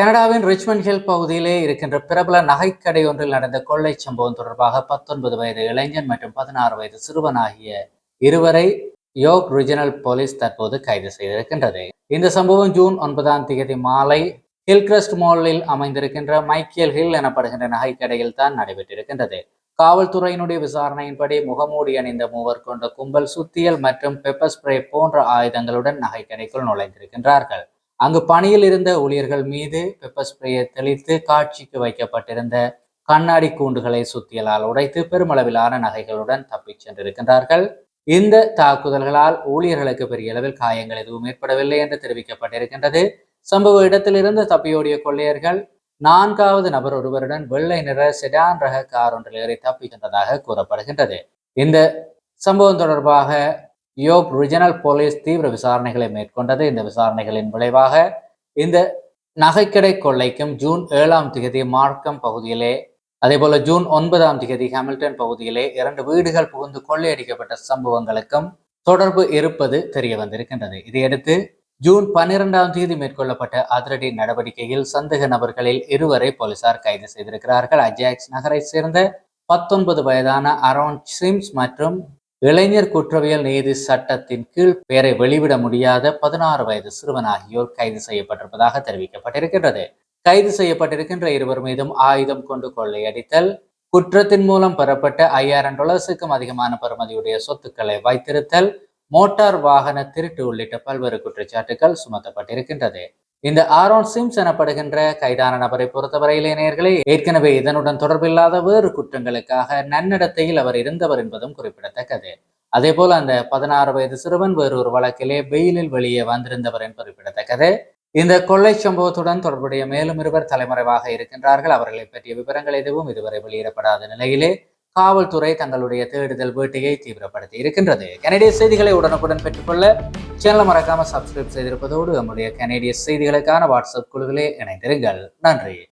கனடாவின் Richmond hill பகுதியிலே இருக்கின்ற பிரபல நகைக்கடை ஒன்றில் நடந்த கொள்ளை சம்பவம் தொடர்பாக பத்தொன்பது வயது இளைஞன் மற்றும் பதினாறு வயது சிறுவன் ஆகிய இருவரை யோக் ரிஜினல் போலீஸ் தற்போது கைது செய்திருக்கின்றது. இந்த சம்பவம் ஜூன் ஒன்பதாம் தேதி மாலை ஹில்கிரஸ்ட் மாலில் அமைந்திருக்கின்ற மைக்கேல் ஹில் எனப்படுகின்ற நகைக்கடையில் தான் நடைபெற்றிருக்கின்றது. காவல்துறையினுடைய விசாரணையின்படி முகமூடி அணிந்த மூவர் கொண்ட கும்பல் சுத்தியல் மற்றும் பெப்பர் ஸ்ப்ரே போன்ற ஆயுதங்களுடன் நகைக்கடைக்குள் நுழைந்திருக்கின்றார்கள். அங்கு பணியில் இருந்த ஊழியர்கள் மீது பெப்பர் ஸ்ப்ரேயை தெளித்து காட்சிக்கு வைக்கப்பட்டிருந்த கண்ணாடி கூண்டுகளை சுத்தியலால் உடைத்து பெருமளவிலான நகைகளுடன் தப்பிச் சென்றிருக்கின்றார்கள். இந்த தாக்குதல்களால் ஊழியர்களுக்கு பெரிய அளவில் காயங்கள் எதுவும் ஏற்படவில்லை என்று தெரிவிக்கப்பட்டிருக்கின்றது. சம்பவ இடத்திலிருந்து தப்பியோடிய கொள்ளையர்கள் நான்காவது நபர் ஒருவருடன் வெள்ளை நிற செடான் ரக கார் ஒன்றில் ஏறி தப்பி சென்றதாக கூறப்படுகின்றது. இந்த சம்பவம் தொடர்பாக யோப் ரிஜனல் போலீஸ் தீவிர விசாரணைகளை மேற்கொண்டது. இந்த விசாரணைகளின் விளைவாக இந்த நகைக்கடை கொள்ளைக்கும் ஜூன் ஏழாம் தேதி மார்க்கம் பகுதியிலே அதேபோல ஜூன் ஒன்பதாம் தேதி ஹாமில்டன் பகுதியிலே இரண்டு வீடுகள் புகுந்து கொள்ளையடிக்கப்பட்ட சம்பவங்களுக்கும் தொடர்பு இருப்பது தெரிய வந்திருக்கின்றது இதையடுத்து ஜூன் பன்னிரெண்டாம் தேதி மேற்கொள்ளப்பட்ட அதிரடி நடவடிக்கையில் சந்தேக நபர்களில் இருவரை போலீசார் கைது செய்திருக்கிறார்கள். அஜாக்ஸ் நகரை சேர்ந்த பத்தொன்பது வயதான அரோன் சிம்ஸ் மற்றும் இளைஞர் குற்றவியல் நீதி சட்டத்தின் கீழ் பெயரை வெளிவிட முடியாத பதினாறு வயது சிறுவன் ஆகியோர் கைது செய்யப்பட்டிருப்பதாக தெரிவிக்கப்பட்டிருக்கின்றது. கைது செய்யப்பட்டிருக்கின்ற இருவர் மீதும் ஆயுதம் கொண்டு கொள்ளையடித்தல் குற்றத்தின் மூலம் பெறப்பட்ட ஐயாயிரம் டாலர்ஸுக்கும் அதிகமான பெறுமதியுடைய சொத்துக்களை வைத்திருத்தல் மோட்டார் வாகன திருட்டு உள்ளிட்ட பல்வேறு குற்றச்சாட்டுகள் சுமத்தப்பட்டிருக்கின்றது. இந்த ஆரோன் சிம்ஸ் எனப்படுகின்ற கைதான நபரை பொறுத்தவரையிலே நேர்களே ஏற்கனவே இதனுடன் தொடர்பில்லாத வேறு குற்றங்களுக்காக நன்னடத்தையில் அவர் இருந்தவர் என்பதும் குறிப்பிடத்தக்கது. அதே போல அந்த பதினாறு வயது சிறுவன் வேறொரு வழக்கிலே வெயிலில் வெளியே வந்திருந்தவர் என்பது குறிப்பிடத்தக்கது. இந்த கொள்ளை சம்பவத்துடன் தொடர்புடைய மேலும் இருவர் தலைமறைவாக இருக்கின்றார்கள். அவர்களை பற்றிய விவரங்கள் எதுவும் இதுவரை வெளியிடப்படாத நிலையிலே காவல்துறை தங்களுடைய தேடுதல் வேட்டையை தீவிரப்படுத்தி இருக்கின்றது. கனடிய செய்திகளை உடனுக்குடன் பெற்றுக்கொள்ள சேனலை மறக்காம சப்ஸ்கிரைப் செய்திருப்பதோடு நம்முடைய கனடிய செய்திகளுக்கான வாட்ஸ்அப் குழுவிலே இணைந்திருங்கள். நன்றி.